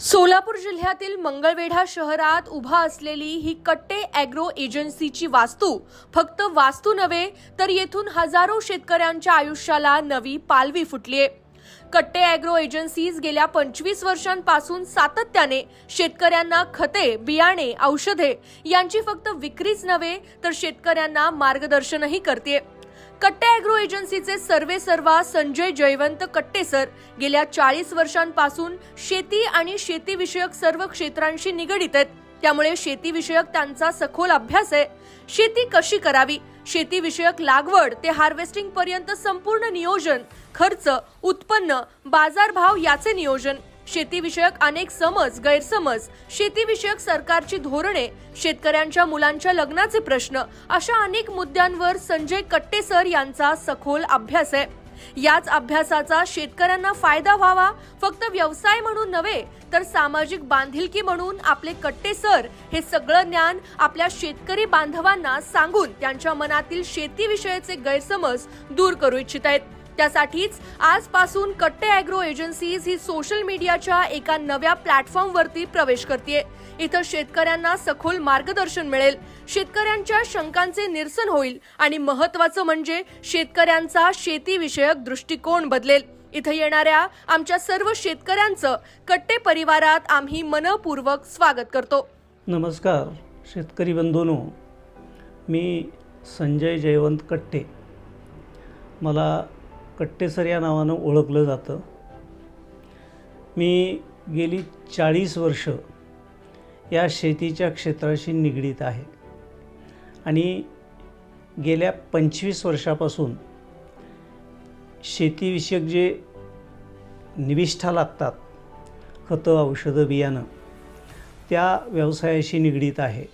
सोलापूर जिल्ह्यातील मंगळवेढा शहरात उभा असलेली ही कट्टे अॅग्रो एजन्सीची वास्तू फक्त वास्तू नव्हे तर येथून हजारो शेतकऱ्यांच्या आयुष्याला नवी पालवी फुटलीये कट्टे अॅग्रो एजन्सीज गेल्या पंचवीस वर्षांपासून सातत्याने शेतकऱ्यांना खते बियाणे औषधे यांची फक्त विक्रीच नव्हे तर शेतकऱ्यांना मार्गदर्शनही करते कट्टे अॅग्रो एजन्सीचे सर्वे सर्वा संजय जयवंत कट्टे सर गेल्या चाळीस वर्षांपासून शेती आणि शेतीविषयक सर्व क्षेत्रांशी निगडित आहेत. त्यामुळे शेतीविषयक त्यांचा सखोल अभ्यास आहे. शेती कशी करावी? शेतीविषयक लागवड ते हार्वेस्टिंग पर्यंत संपूर्ण नियोजन खर्च उत्पन्न बाजारभाव याचे नियोजन. शेतीविषयक अनेक समज गैरसमज शेतीविषयक सरकारची धोरणे शेतकऱ्यांच्या मुलांच्या लग्नाचे प्रश्न अशा अनेक मुद्द्यांवर संजय कट्टेसर यांचा सखोल अभ्यास आहे. याच अभ्यासाचा शेतकऱ्यांना फायदा व्हावा फक्त व्यवसाय म्हणून नव्हे तर सामाजिक बांधिलकी म्हणून आपले कट्टे सर हे सगळं ज्ञान आपल्या शेतकरी बांधवांना सांगून त्यांच्या मनातील शेतीविषयीचे गैरसमज दूर करू इच्छित आहेत. त्यासाठीच आजपासून कट्टे अॅग्रो एजन्सीज ही सोशल मीडियाच्या एका नव्या प्लॅटफॉर्मवरती प्रवेश करते इथं शेतकऱ्यांना सखोल मार्गदर्शन मिळेल. शेतकऱ्यांच्या शंकांचे निरसन होईल आणि महत्वाचं म्हणजे शेतकऱ्यांचा शेतीविषयक दृष्टिकोन बदलेल. इथं येणाऱ्या आमच्या सर्व शेतकऱ्यांचं कट्टे परिवारात आम्ही मनपूर्वक स्वागत करतो. नमस्कार शेतकरी बंधूनो. मी संजय जयवंत कट्टे. मला कट्टेसर या नावानं ओळखलं जातं. मी गेली चाळीस वर्ष या शेतीच्या क्षेत्राशी निगडीत आहे. आणि गेल्या पंचवीस वर्षापासून शेतीविषयक जे निविष्ठा लागतात खतं औषधं बियाणं त्या व्यवसायाशी निगडीत आहे.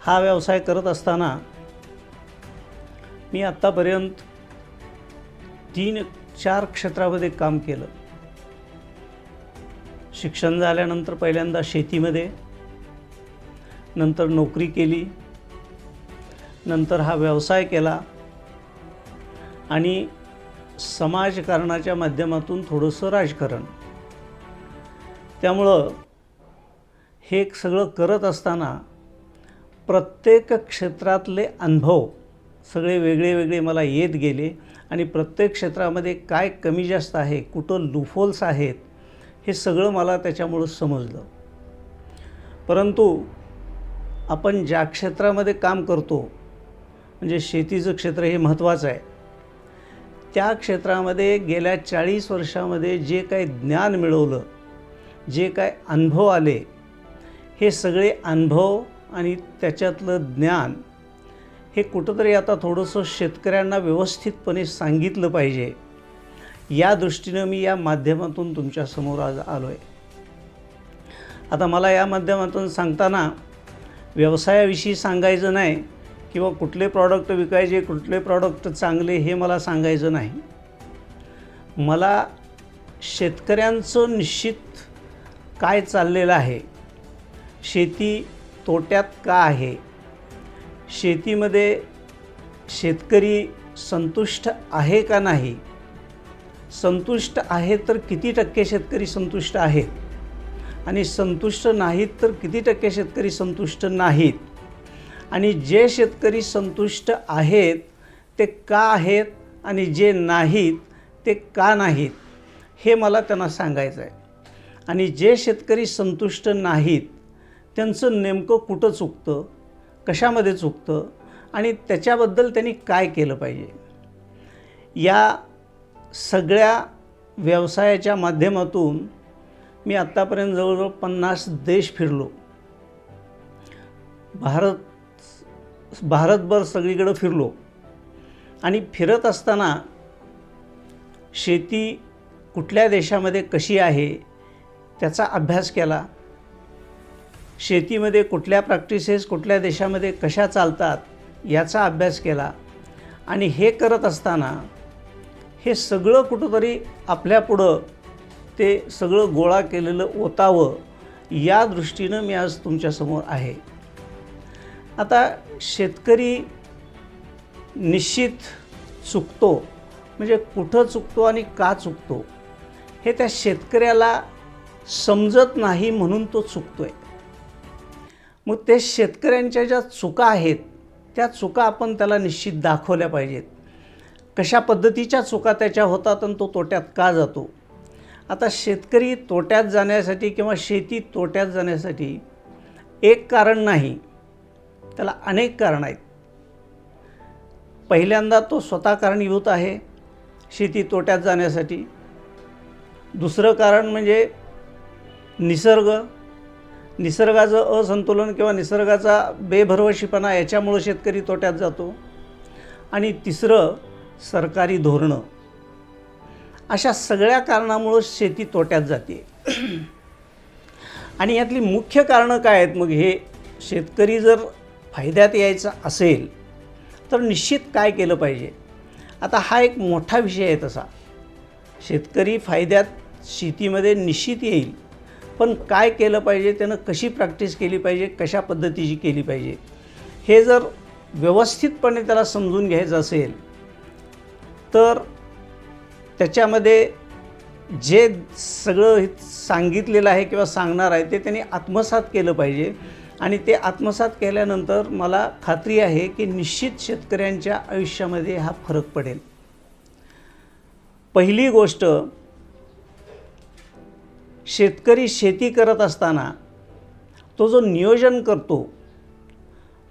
हा व्यवसाय करत असताना मी आत्तापर्यंत तीन चार क्षेत्रामध्ये काम केलं. शिक्षण झाल्यानंतर पहिल्यांदा शेतीमध्ये नंतर नोकरी केली नंतर हा व्यवसाय केला आणि समाजकारणाच्या माध्यमातून थोडंसं राजकारण. त्यामुळं हे सगळं करत असताना प्रत्येक क्षेत्रातले अनुभव सगळे वेगळे वेगळे मला येत गेले. आणि प्रत्येक क्षेत्रामध्ये काय कमी जास्त आहे कुठं लुफोल्स आहेत हे सगळं मला त्याच्यामुळं समजलं. परंतु आपण ज्या क्षेत्रामध्ये काम करतो म्हणजे शेतीचं क्षेत्र हे महत्त्वाचं आहे त्या क्षेत्रामध्ये गेल्या चाळीस वर्षामध्ये जे काही ज्ञान मिळवलं जे काय अनुभव आले हे सगळे अनुभव आणि त्याच्यातलं ज्ञान हे कुठंतरी आता थोडंसं शेतकऱ्यांना व्यवस्थितपणे सांगितलं पाहिजे. या दृष्टीनं मी या माध्यमातून तुमच्यासमोर आज आलो आहे आता मला या माध्यमातून सांगताना व्यवसायाविषयी सांगायचं नाही किंवा कुठले प्रॉडक्ट विकायचे कुठले प्रॉडक्ट चांगले हे मला सांगायचं नाही. मला शेतकऱ्यांचं निश्चित काय चाललेलं आहे? शेती तोट्यात का आहे? शेतीमध्ये शेतकरी संतुष्ट आहे का नाही? संतुष्ट आहे तर किती टक्के शेतकरी संतुष्ट आहेत? आणि संतुष्ट नाहीत तर किती टक्के शेतकरी संतुष्ट नाहीत? आणि जे शेतकरी संतुष्ट आहेत ते का आहेत आणि जे नाहीत ते का नाहीत हे मला त्यांना सांगायचं आहे आणि जे शेतकरी संतुष्ट नाहीत त्यांचं नेमकं कुठं चुकतं? कशामध्ये चुकतं आणि त्याच्याबद्दल त्यांनी काय केलं पाहिजे? या सगळ्या व्यवसायाच्या माध्यमातून मी आत्तापर्यंत जवळजवळ पन्नास देश फिरलो. भारत भारतभर सगळीकडं फिरलो. आणि फिरत असताना शेती कुठल्या देशामध्ये कशी आहे त्याचा अभ्यास केला. शेतीमध्ये कुठल्या प्रॅक्टिसेस कुठल्या देशामध्ये कशा चालतात याचा अभ्यास केला. आणि हे करत असताना हे सगळं कुठंतरी आपल्यापुढं ते सगळं गोळा केलेलं ओतावं या दृष्टीनं मी आज तुमच्यासमोर आहे. आता शेतकरी निश्चित चुकतो म्हणजे कुठं चुकतो आणि का चुकतो हे त्या शेतकऱ्याला समजत नाही म्हणून तो चुकतो आहे मग ते शेतकऱ्यांच्या ज्या चुका आहेत त्या चुका आपण त्याला निश्चित दाखवल्या पाहिजेत. कशा पद्धतीच्या चुका त्याच्या होतात आणि तो तोट्यात का जातो? आता शेतकरी तोट्यात जाण्यासाठी किंवा शेती तोट्यात जाण्यासाठी एक कारण नाही त्याला अनेक कारण आहेत. पहिल्यांदा तो स्वतः कारणीभूत आहे शेती तोट्यात जाण्यासाठी. दुसरं कारण म्हणजे निसर्ग निसर्गाचं असंतुलन किंवा निसर्गाचा बेभरवशीपणा याच्यामुळं शेतकरी तोट्यात जातो. आणि तिसरं सरकारी धोरणं. अशा सगळ्या कारणामुळं शेती तोट्यात जाते. आणि यातली मुख्य कारणं काय आहेत? मग हे शेतकरी जर फायद्यात यायचा असेल तर निश्चित काय केलं पाहिजे? आता हा एक मोठा विषय आहे तसा. शेतकरी फायद्यात शेतीमध्ये निश्चित येईल. पण काय केलं पाहिजे त्यानं कशी प्रॅक्टिस केली पाहिजे कशा पद्धतीची केली पाहिजे हे जर व्यवस्थितपणे त्याला समजून घ्यायचं असेल तर त्याच्यामध्ये जे सगळं सांगितलेलं आहे किंवा सांगणार आहे ते त्यांनी आत्मसात केलं पाहिजे. आणि ते आत्मसात केल्यानंतर मला खात्री आहे की निश्चित शेतकऱ्यांच्या आयुष्यामध्ये हा फरक पडेल. पहिली गोष्ट शेतकरी शेती करत असताना तो जो नियोजन करतो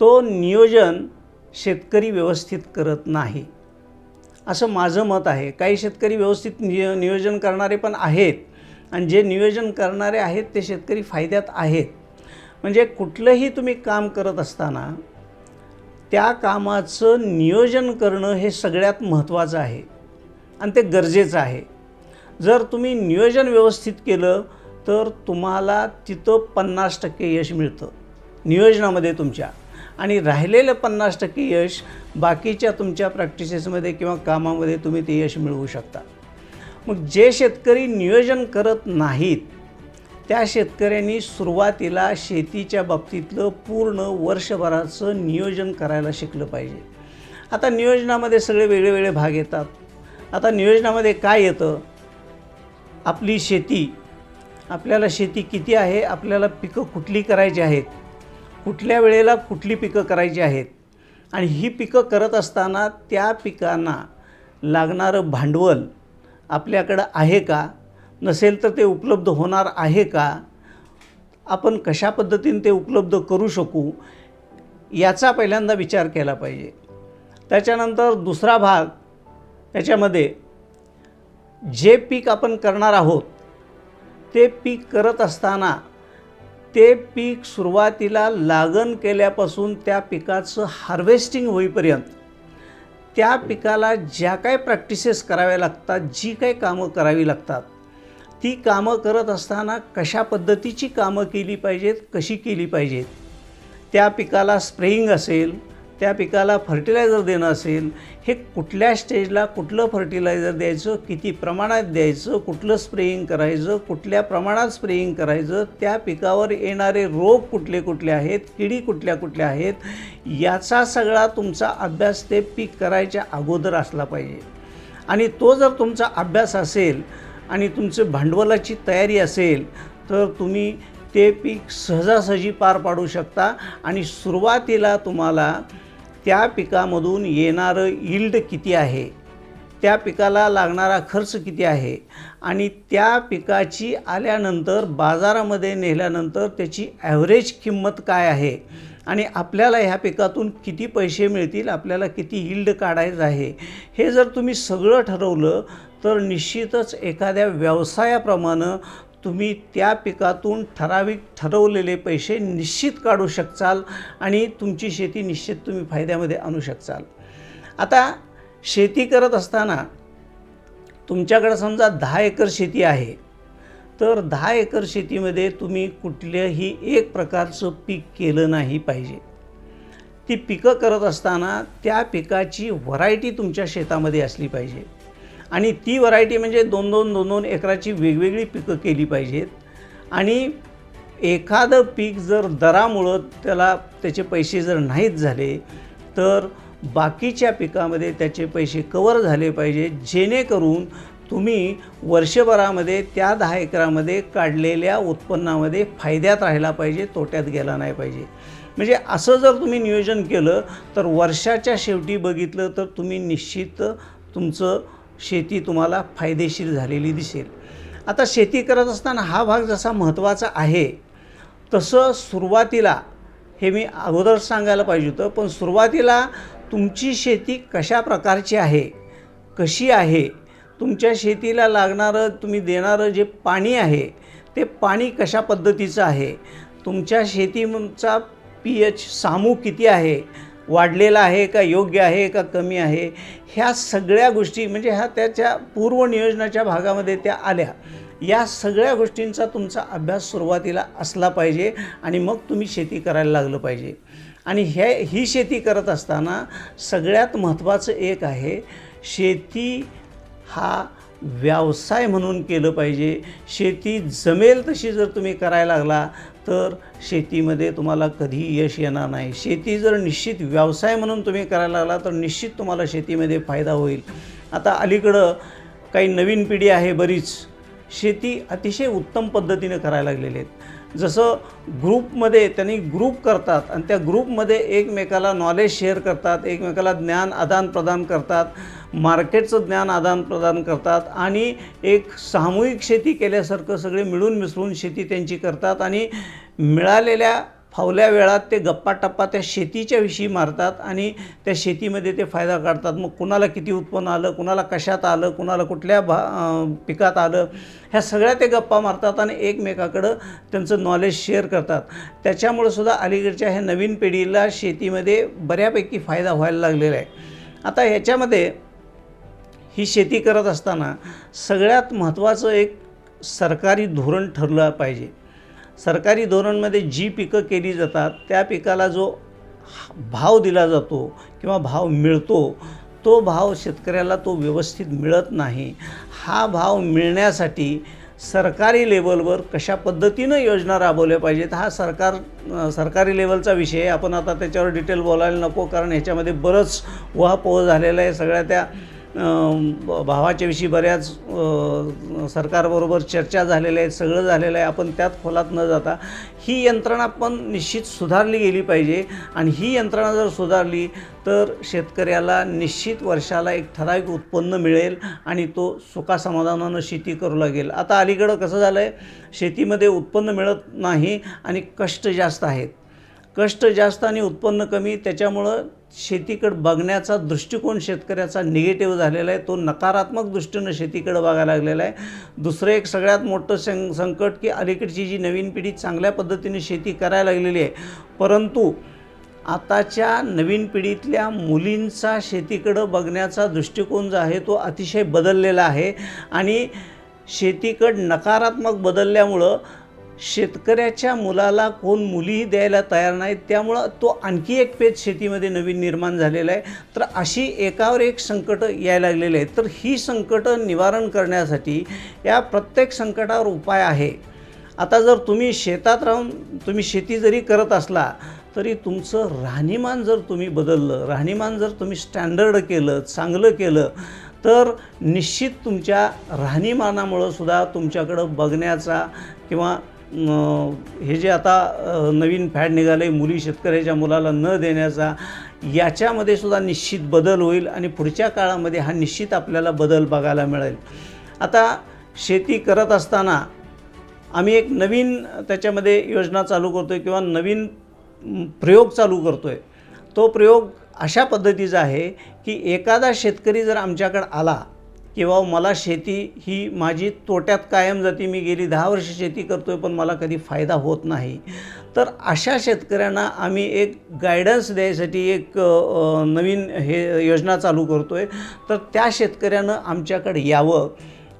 तो नियोजन शेतकरी व्यवस्थित करत नाही. असं माझं मत आहे. काही शेतकरी व्यवस्थित नियो नियोजन करणारे पण आहेत आणि जे नियोजन करणारे आहेत ते शेतकरी फायद्यात आहेत. म्हणजे कुठलंही तुम्ही काम करत असताना त्या कामाचं नियोजन करणं हे सगळ्यात महत्त्वाचं आहे आणि ते गरजेचं आहे. जर तुम्ही नियोजन व्यवस्थित केलं तर तुम्हाला तिथं पन्नास टक्के यश मिळतं नियोजनामध्ये तुमच्या. आणि राहिलेलं पन्नास टक्के यश बाकीच्या तुमच्या प्रॅक्टिसेसमध्ये किंवा कामामध्ये तुम्ही ते यश मिळवू शकता. मग जे शेतकरी नियोजन करत नाहीत त्या शेतकऱ्यांनी सुरुवातीला शेतीच्या बाबतीतलं पूर्ण वर्षभराचं नियोजन करायला शिकलं पाहिजे. आता नियोजनामध्ये सगळे वेगळे वेगळे भाग येतात. आता नियोजनामध्ये काय येतं? आपली शेती आपल्याला शेती किती आहे आपल्याला पिकं कुठली करायची आहेत कुठल्या वेळेला कुठली पिकं करायची आहेत? आणि ही पिकं करत असताना त्या पिकांना लागणारं भांडवल आपल्याकडं आहे का? नसेल तर ते उपलब्ध होणार आहे का? आपण कशा पद्धतीने ते उपलब्ध करू शकू? याचा पहिल्यांदा विचार केला पाहिजे. त्याच्यानंतर दुसरा भाग त्याच्यामध्ये जे पीक आपण करणार आहोत ते पीक करत असताना ते पीक सुरुवातीला लागण केल्यापासून त्या पिकाचं हार्वेस्टिंग होईपर्यंत त्या पिकाला ज्या काय प्रॅक्टिसेस कराव्या लागतात जी काही कामं करावी लागतात ती कामं करत असताना कशा पद्धतीची कामं केली पाहिजेत कशी केली पाहिजेत त्या पिकाला स्प्रेईंग असेल त्या पिकाला फर्टिलायझर देणं असेल हे कुठल्या स्टेजला कुठलं फर्टिलायझर द्यायचं किती प्रमाणात द्यायचं कुठलं स्प्रेईंग करायचं कुठल्या प्रमाणात स्प्रेईंग करायचं त्या पिकावर येणारे रोग कुठले कुठले आहेत किडी कुठल्या कुठल्या आहेत याचा सगळा तुमचा अभ्यास ते पीक करायच्या अगोदर असला पाहिजे. आणि तो जर तुमचा अभ्यास असेल आणि तुमचं भांडवलाची तयारी असेल तर तुम्ही ते पीक सहजासहजी पार पाडू शकता. आणि सुरुवातीला तुम्हाला त्या पिकामधून येणारं यील्ड किती आहे? त्या पिकाला लागणारा खर्च किती आहे? आणि त्या पिकाची आल्यानंतर बाजारामध्ये नेल्यानंतर त्याची ॲव्हरेज किंमत काय आहे? आणि आपल्याला ह्या पिकातून किती पैसे मिळतील? आपल्याला किती यील्ड काढायचं आहे? हे जर तुम्ही सगळं ठरवलं तर निश्चितच एखाद्या व्यवसायाप्रमाणे तुम्ही त्या पिकातून ठराविक ठरवलेले पैसे निश्चित काढू शकचाल आणि तुमची शेती निश्चित तुम्ही फायद्यामध्ये आणू शकचाल. आता शेती करत असताना तुमच्याकडं समजा दहा एकर शेती आहे तर दहा एकर शेतीमध्ये तुम्ही कुठल्याही एक प्रकारचं पीक केलं नाही पाहिजे. ती पिकं करत असताना त्या पिकाची व्हरायटी तुमच्या शेतामध्ये असली पाहिजे. आणि ती व्हरायटी म्हणजे दोन दोन दोन दोन एकराची वेगवेगळी पिकं केली पाहिजेत. आणि एखादं पीक जर दरामुळं त्याला त्याचे पैसे जर नाहीच झाले तर बाकीच्या पिकामध्ये त्याचे पैसे कवर झाले पाहिजे जेणेकरून तुम्ही वर्षभरामध्ये त्या दहा एकरामध्ये काढलेल्या उत्पन्नामध्ये फायद्यात राहिला पाहिजे तोट्यात गेला नाही पाहिजे. म्हणजे असं जर तुम्ही नियोजन केलं तर वर्षाच्या शेवटी बघितलं तर तुम्ही निश्चित तुमचं शेती तुम्हाला फायदेशीर झालेली दिसेल. आता शेती करत असताना हा भाग जसा महत्त्वाचा आहे तसं सुरुवातीला हे मी अगोदर सांगायला पाहिजे होतं पण सुरुवातीला तुमची शेती कशा प्रकारची आहे कशी आहे तुमच्या शेतीला लागणारं तुम्ही देणारं जे पाणी आहे ते पाणी कशा पद्धतीचं आहे तुमच्या शेतीचा पी एच सामू किती आहे वाढलेला आहे का योग्य आहे का कमी आहे ह्या सगळ्या गोष्टी म्हणजे ह्या त्याच्या पूर्वनियोजनाच्या भागामध्ये त्या आल्या. या सगळ्या गोष्टींचा तुमचा अभ्यास सुरुवातीला असला पाहिजे आणि मग तुम्ही शेती करायला लागलं पाहिजे. आणि हे ही शेती करत असताना सगळ्यात महत्त्वाचं एक आहे शेती हा व्यवसाय म्हणून केलं पाहिजे. शेती जमेल तशी जर तुम्ही करायला लागला तर शेतीमध्ये तुम्हाला कधी यश येणार नाही. शेती जर निश्चित व्यवसाय म्हणून तुम्ही करायला लागला तर निश्चित तुम्हाला शेतीमध्ये फायदा होईल. आता अलीकडं काही नवीन पिढी आहे बरीच. शेती अतिशय उत्तम पद्धतीने करायला लागलेले आहेत. जसं ग्रुपमध्ये त्यांनी ग्रुप करतात आणि त्या ग्रुपमध्ये एकमेकाला नॉलेज शेअर करतात एकमेकाला ज्ञान आदानप्रदान करतात. मार्केटचं ज्ञान आदानप्रदान करतात आणि एक सामूहिक शेती केल्यासारखं सगळे मिळून मिसळून शेती त्यांची करतात आणि मिळालेल्या फावल्या वेळात ते गप्पा टप्पा त्या शेतीच्या विषयी मारतात आणि त्या शेतीमध्ये ते फायदा काढतात. मग कुणाला किती उत्पन्न आलं कुणाला कशात आलं कुणाला कुठल्या भा पिकात आलं ह्या सगळ्या ते गप्पा मारतात आणि एकमेकाकडं त्यांचं नॉलेज शेअर करतात. त्याच्यामुळं सुद्धा अलीकडच्या ह्या नवीन पिढीला शेतीमध्ये बऱ्यापैकी फायदा व्हायला लागलेला आहे. आता ह्याच्यामध्ये ही शेती करत असताना सगळ्यात महत्त्वाचं एक सरकारी धोरण ठरलं पाहिजे. सरकारी धोरणमध्ये जी पिकं केली जातात त्या पिकाला जो भाव दिला जातो किंवा भाव मिळतो तो भाव शेतकऱ्याला तो व्यवस्थित मिळत नाही. हा भाव मिळण्यासाठी सरकारी लेवलवर कशा पद्धतीनं योजना राबवल्या पाहिजेत हा सरकार सरकारी लेवलचा विषय आहे. आपण आता त्याच्यावर डिटेल बोलायला नको कारण ह्याच्यामध्ये बरंच उहापोह झालेला आहे. सगळ्या त्या भावाच्याविषयी ब- बऱ्याच सरकारबरोबर चर्चा झालेल्या आहेत सगळं झालेलं आहे. आपण त्यात खोलात न जाता ही यंत्रणा पण निश्चित सुधारली गेली पाहिजे. आणि ही यंत्रणा जर सुधारली तर शेतकऱ्याला निश्चित वर्षाला एक ठराविक उत्पन्न मिळेल आणि तो सुखासमाधानानं शेती करू लागेल. आता अलीकडं कसं झालं आहे शेतीमध्ये उत्पन्न मिळत नाही आणि कष्ट जास्त आहेत. कष्ट जास्त आणि उत्पन्न कमी त्याच्यामुळं शेतीकडं बघण्याचा दृष्टिकोन शेतकऱ्याचा निगेटिव्ह झालेला आहे. तो नकारात्मक दृष्टीनं शेतीकडं बघायला लागलेला आहे. दुसरं एक सगळ्यात मोठं सं संकट की अलीकडची जी नवीन पिढी चांगल्या पद्धतीने शेती करायला लागलेली आहे. परंतु आताच्या नवीन पिढीतल्या मुलींचा शेतीकडं बघण्याचा दृष्टिकोन जो आहे तो अतिशय बदललेला आहे. आणि शेतीकडं नकारात्मक बदलल्यामुळं शेतकऱ्याच्या मुलाला कोण मुलीही द्यायला तयार नाहीत त्यामुळं तो आणखी एक पेज शेतीमध्ये नवीन निर्माण झालेला आहे. तर अशी एकावर एक संकटं यायला लागलेली आहेत. तर ही संकटं निवारण करण्यासाठी या प्रत्येक संकटावर उपाय आहे. आता जर तुम्ही शेतात राहून तुम्ही शेती जरी करत असला तरी तुमचं राहणीमान जर तुम्ही बदललं राहणीमान जर तुम्ही स्टँडर्ड केलं चांगलं केलं तर निश्चित तुमच्या राहणीमानामुळं सुद्धा तुमच्याकडं बघण्याचा किंवा हे जे आता नवीन फॅड निघालं आहे मुली शेतकऱ्याच्या मुलाला न देण्याचा याच्यामध्ये सुद्धा निश्चित बदल होईल आणि पुढच्या काळामध्ये हा निश्चित आपल्याला बदल बघायला मिळेल. आता शेती करत असताना आम्ही एक नवीन त्याच्यामध्ये योजना चालू करतो आहे किंवा नवीन प्रयोग चालू करतो आहे तो प्रयोग अशा पद्धतीचा आहे की एखादा शेतकरी जर आमच्याकडं आला किंवा मला शेती ही माझी तोट्यात कायम जाती मी गेली दहा वर्ष शेती करतो आहे पण मला कधी फायदा होत नाही. तर अशा शेतकऱ्यांना आम्ही एक गायडन्स द्यायसाठी एक नवीन हे योजना चालू करतो आहे तर त्या शेतकऱ्यानं आमच्याकडे यावं.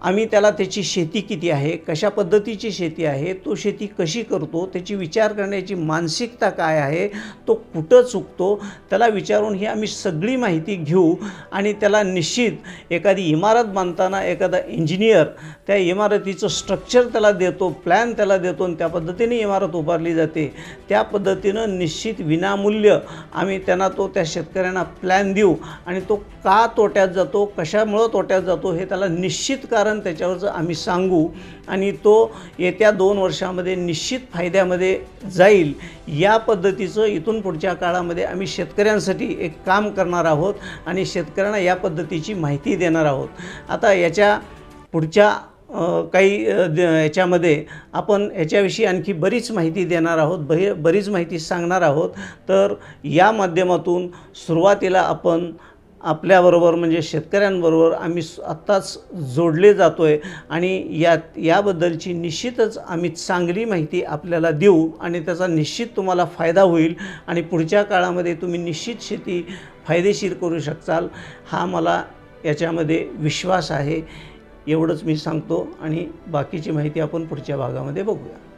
आम्ही त्याला त्याची शेती किती आहे कशा पद्धतीची शेती आहे तो शेती कशी करतो त्याची विचार करण्याची मानसिकता काय आहे तो कुठं चुकतो त्याला विचारून ही आम्ही सगळी माहिती घेऊ आणि त्याला निश्चित एखादी इमारत बांधताना एखादा इंजिनियर त्या इमारतीचं स्ट्रक्चर त्याला देतो प्लॅन त्याला देतो आणि त्या पद्धतीने इमारत उभारली जाते. त्या पद्धतीनं निश्चित विनामूल्य आम्ही त्यांना तो त्या शेतकऱ्यांना प्लॅन देऊ आणि तो का तोट्यात जातो कशामुळं तोट्यात जातो हे त्याला निश्चित कारण त्याच्यावरचं आम्ही सांगू आणि तो येत्या दोन वर्षामध्ये निश्चित फायद्यामध्ये जाईल या पद्धतीचं इथून पुढच्या काळामध्ये आम्ही शेतकऱ्यांसाठी एक काम करणार आहोत आणि शेतकऱ्यांना या पद्धतीची माहिती देणार आहोत. आता याच्या पुढच्या काही द- याच्यामध्ये आपण याच्याविषयी आणखी बरीच माहिती देणार आहोत बरी बरीच माहिती सांगणार आहोत. तर या माध्यमातून सुरुवातीला आपण आपल्याबरोबर म्हणजे शेतकऱ्यांबरोबर आम्ही आत्ताच जोडले जातो आहे आणि या याबद्दलची निश्चितच आम्ही चांगली माहिती आपल्याला देऊ आणि त्याचा निश्चित तुम्हाला फायदा होईल आणि पुढच्या काळामध्ये तुम्ही निश्चित शेती फायदेशीर करू शकाल हा मला याच्यामध्ये विश्वास आहे. एवढंच मी सांगतो आणि बाकीची माहिती आपण पुढच्या भागामध्ये बघूया.